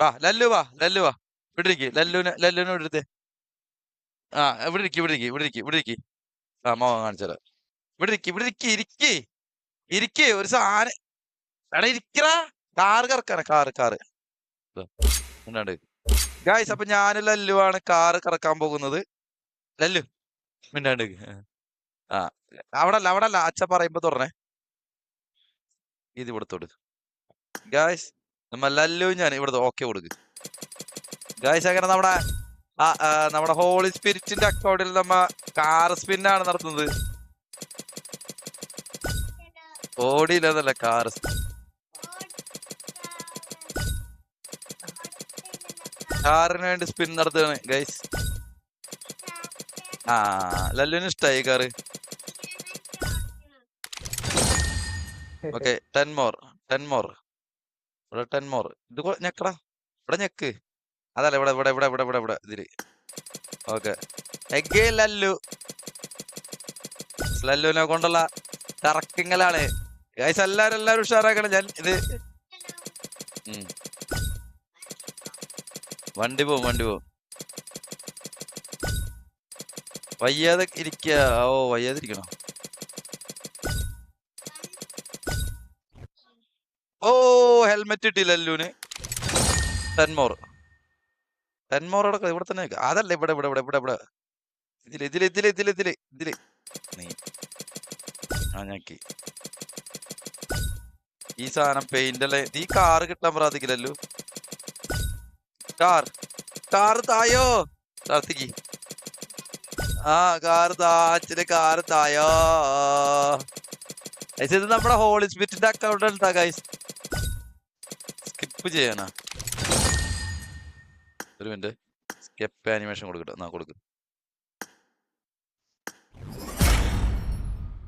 വാ ലല്ലു വാ ലല്ലു വാ. ഇവിടെ ഇരിക്ക് ലല്ലുവിനെ ലല്ലുവിനെ ആ ഇവിടെ ഇരിക്ക് ഇവിടെ ഇരിക്ക് ഇവിടെ ഇരിക്ക് ഇവിടെ ഇരിക്ക് ആ മോഹൻ കാണിച്ചത്. ഇവിടെ ഇരിക്ക് ഇവിടെ ഇരിക്ക്. ഇരിക്ക് ഇരിക്ക് ഒരു സാധനം എടാ ഇരിക്കടാ. കാറ് കറക്കാണ് കാറ് കാറ്. ഗായ്സ് അപ്പൊ ഞാൻ ലല്ലുവാണ് കാറ് കറക്കാൻ പോകുന്നത്. ലല്ലു മിണ്ടാണ്ട്. ആ അവിടെ അല്ല അവിടെ അല്ല അച്ഛ പറയുമ്പോ തുറന്നേ ഇത് ഇവിടത്തോട് ഗായ്സ് നമ്മ ലല്ലു ഞാൻ ഇവിടുത്തെ ഓക്കെ കൊടുക്ക്. ഗായ്സ് അങ്ങനെ നമ്മുടെ നമ്മുടെ ഹോളി സ്പിരിറ്റിന്റെ അക്കൗണ്ടിൽ നമ്മ കാർ സ്പിന്നാണ് നടത്തുന്നത്. ഓടിയില്ലെന്നല്ല കാർ കാറിന് വേണ്ടി സ്പിൻ നടത്തുകയാണ് ഗൈസ് ആ ലല്ലുവിന് ഇഷ്ടായി car okay ten more ten more ഇവിടെ ടെൻ മോർ ഇത് ഞെക്കടാ. ഇവിടെ ഞെക്ക്. അതല്ല ഇവിടെ ഇവിടെ ഇവിടെ ഇവിടെ ഇവിടെ ഇവിടെ. ഇതിൽ. ഓക്കെ. എഗേ ലല്ലു. ലല്ലുവിനെ കൊണ്ടുള്ള തറക്കിങ്ങലാണ് ഗൈസ് എല്ലാരും എല്ലാരും ഉഷാറാക്കണം. ഞാൻ ഇത് വണ്ടി പോവും വണ്ടി പോവും. വയ്യാതെ ഇരിക്കുക ഓ വയ്യാതെ ഓ ഹെൽമെറ്റ് ഇട്ടില്ല അല്ലൂന്. ടെൻമോർ ടെൻമോർ അവിടെ ഇവിടെ തന്നെ. അതല്ല ഇവിടെ ഇവിടെ ഇവിടെ ഇവിടെ ഇവിടെ. ഇതിൽ ഇതിൽ ഇതിൽ ഇതിൽ ഇതിൽ ഇതിൽ. നീ. ആ ഞാക്കി ഈ സാധനം പെയിന്റ് അല്ലേ? ഈ കാറ് കിട്ടാൻ പ്രാർത്ഥിക്കില്ലല്ലോ കാർ കാർ തായോ? പ്രാർത്ഥിക്ക്. ആ കാർ താ. അച്ഛന് കാർ തായോ? നമ്മുടെ ഹോളി സ്പിരിറ്റിന്റെ അക്കൗണ്ട് എടുത്താ ഗൈസ് സ്കിപ്പ് ചെയ്യാനാ? ഒരു മിനിറ്റ്. സ്കെപ്പ് ആനിമേഷൻ കൊടുക്കട്ടെ. എന്നാ കൊടുക്ക്.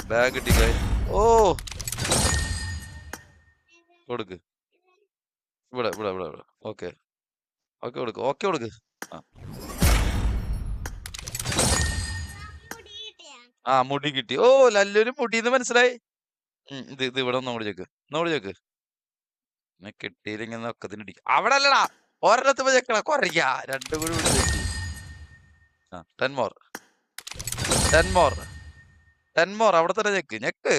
ബാഗ് കിട്ടി കൈ. ഓ! കൊടുക്ക്. ഇവിടെ ഇവിടെ ഇവിടെ ഇവിടെ. ഓക്കെ. ഓക്കെ കൊടുക്ക്. ഓക്കെ കൊടുക്ക്. ആ. ആ മുടി കിട്ടി. ഓ നല്ലൊരു മുടി എന്ന് മനസ്സിലായി ഇത് ഇത് ഇവിടെ ഒന്നും കൂടി ചെക്ക് ഒന്നും കൂടി കിട്ടിയില്ലെങ്കിൽ ഒക്കത്തിന് അവിടെ അല്ലടാ ഒരെണ്ണത്തുമ്പോ ചെക്കണ കുറയ്ക്ക. രണ്ടും കൂടി ഇവിടെ ചെക്ക് ആ ടെൻ മോർ അവിടെ തന്നെ ചെക്ക് ഞെക്ക്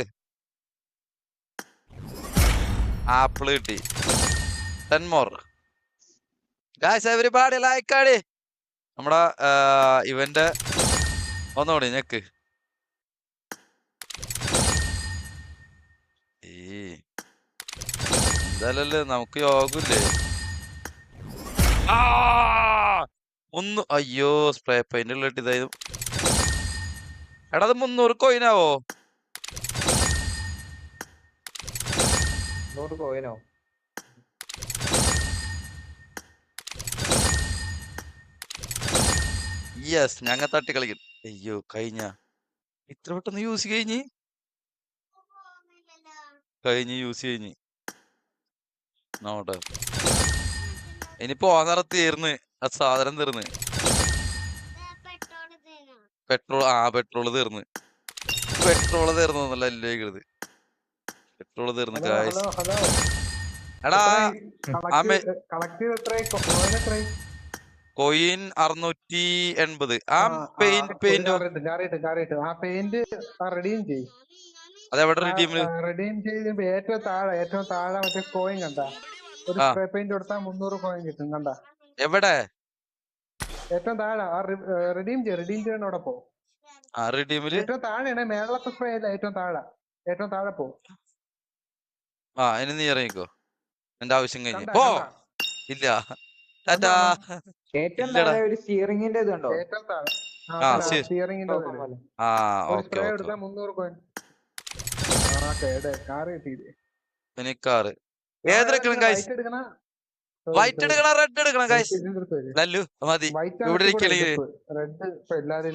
ആപ്പിൾ കിട്ടി. ടെൻ മോർ ഗായ്സ് എവരിബാഡി ലൈക്കാടി നമ്മുടെ ഇവന്റെ ഒന്നുകൂടി ഞെക്ക് ഏ എന്തായാലല്ലേ നമുക്ക് യോഗമില്ലേ? ഒന്ന് അയ്യോ സ്പ്രേ പെയിന്റ് ഉള്ളിട്ട് ഇതായത് എടാ അത് മുന്നൂറ് കോയിനാവോ നൂറ് കോയിനോ യെസ് ഞങ്ങ തട്ടി കളിക്കും. അയ്യോ കഴിഞ്ഞ. ഇത്ര പെട്ടെന്ന് യൂസ് കഴിഞ്ഞ്? കഴിഞ്ഞ് യൂസ് കഴിഞ്ഞ്. നോട്ടെ ഇനി പോകാൻ തീർന്ന്. ആ സാധനം തീർന്ന്. പെട്രോൾ ആ പെട്രോൾ തീർന്ന്. പെട്രോൾ തീർന്നല്ല അല്ലേക്കരുത് പെട്രോൾ തീർന്ന് ഹലോ എടാ കൊയിൻ അറുന്നൂറ്റി എൺപത്. ആ പെയിന്റ് പെയിന്റ് അതെവിടെ ടീമിൽ റിഡീം ചെയ്ത് ഏറ്റവും താഴെ ഏറ്റവും താഴെ മറ്റേ കോയിൻ കണ്ട. ഒരു. സ്പ്രേ പെയിന്റ് കൊടുത്താൽ മുന്നൂറ് കോയിൻ കിട്ടും കണ്ട. എവിടെ? ഏറ്റവും താഴെ ആ റിഡീം ചെയ്യും റെഡീം അവിടെ പോ. ആ റിഡീമിൽ ഏറ്റവും താഴെയാണ് മേളത്തെ സ്പ്രേ അല്ല ഏറ്റവും താഴെ? ഏറ്റവും താഴെ പോ. ആ ഇനി നീ ഇറങ്ങിക്കോ. എന്റെ ആവശ്യം കഴിഞ്ഞു. പോ. ഇല്ല. ടാറ്റാ. ഏറ്റവും. താഴെ ഒരു സ്റ്റിയറിംഗിന്റെ ഇതുണ്ടോ? ഏറ്റവും താഴെ. ആ. സ്റ്റിയറിംഗിന്റെ. ആ ഒരു ഓക്കെ സ്പ്രേ ഓക്കെ. കേടെ. കാറ് ഏതെടുക്കണം ഗൈസ് വൈറ്റ് എടുക്കണ? റെഡ് എടുക്കണം ഗൈസ് ലല്ലു മതി. ഇവിടെ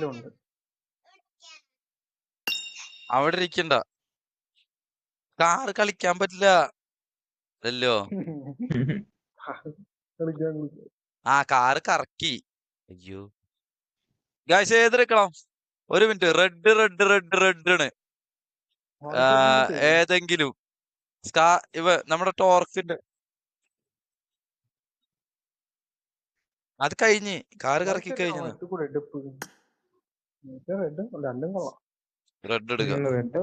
ഉണ്ട്. അവിടെ ഇരിക്കണ്ട. കാറ് കളിക്കാൻ പറ്റില്ല. കളിക്കാൻ. ആ കാറ് കറക്കി. അയ്യോ. ഗൈസ് ഏതെടുക്കണം ഒരു minute red red red red ആണ്. ആ, ഏതെങ്കിലും സ്കാ ഇവ നമ്മുടെ ടോർക്കിന്റെ അത് കഴിഞ്ഞ് കാറ് കറക്കി കഴിഞ്ഞു എടുപ്പ് റെഡ് രണ്ടും കൊള്ളാം. റെഡ് എടുക്കുക റെഡ്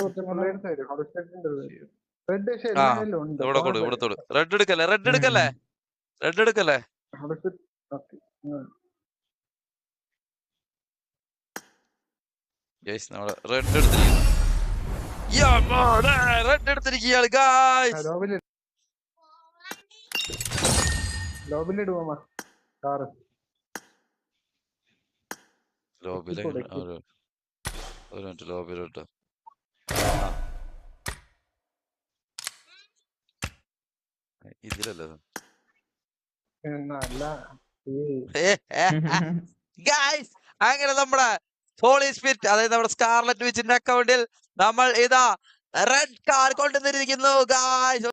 റെഡ് പക്ഷെ ആ, എല്ലാവരിലും ഉണ്ട്. ഇവിടെ കൊടു ഇവിടെ തൊടു റെഡ് എടുക്കല്ലേ റെഡ് എടുക്കല്ലേ? റെഡ് എടുക്കല്ലേ? ഓക്കെ. നമ്മൾ റെഡ് എടുത്തിരിക്കുന്നു. റെഡ് എടുത്തിരിക്കുകയാണ് ഗായ്സ് ലോബിലിടുവാ കാറ്. ഒരു മിനിറ്റ് ഇതിലല്ലേ അങ്ങനെ നമ്മുടെ ഹോളി സ്പിരിറ്റ് അതായത് നമ്മുടെ സ്കാർലറ്റ് വിച്ചിന്റെ അക്കൗണ്ടിൽ നമ്മൾ ഇതാ റെഡ് കാർ കൊണ്ടുവന്നിരിക്കുന്നു ഗായ്സ്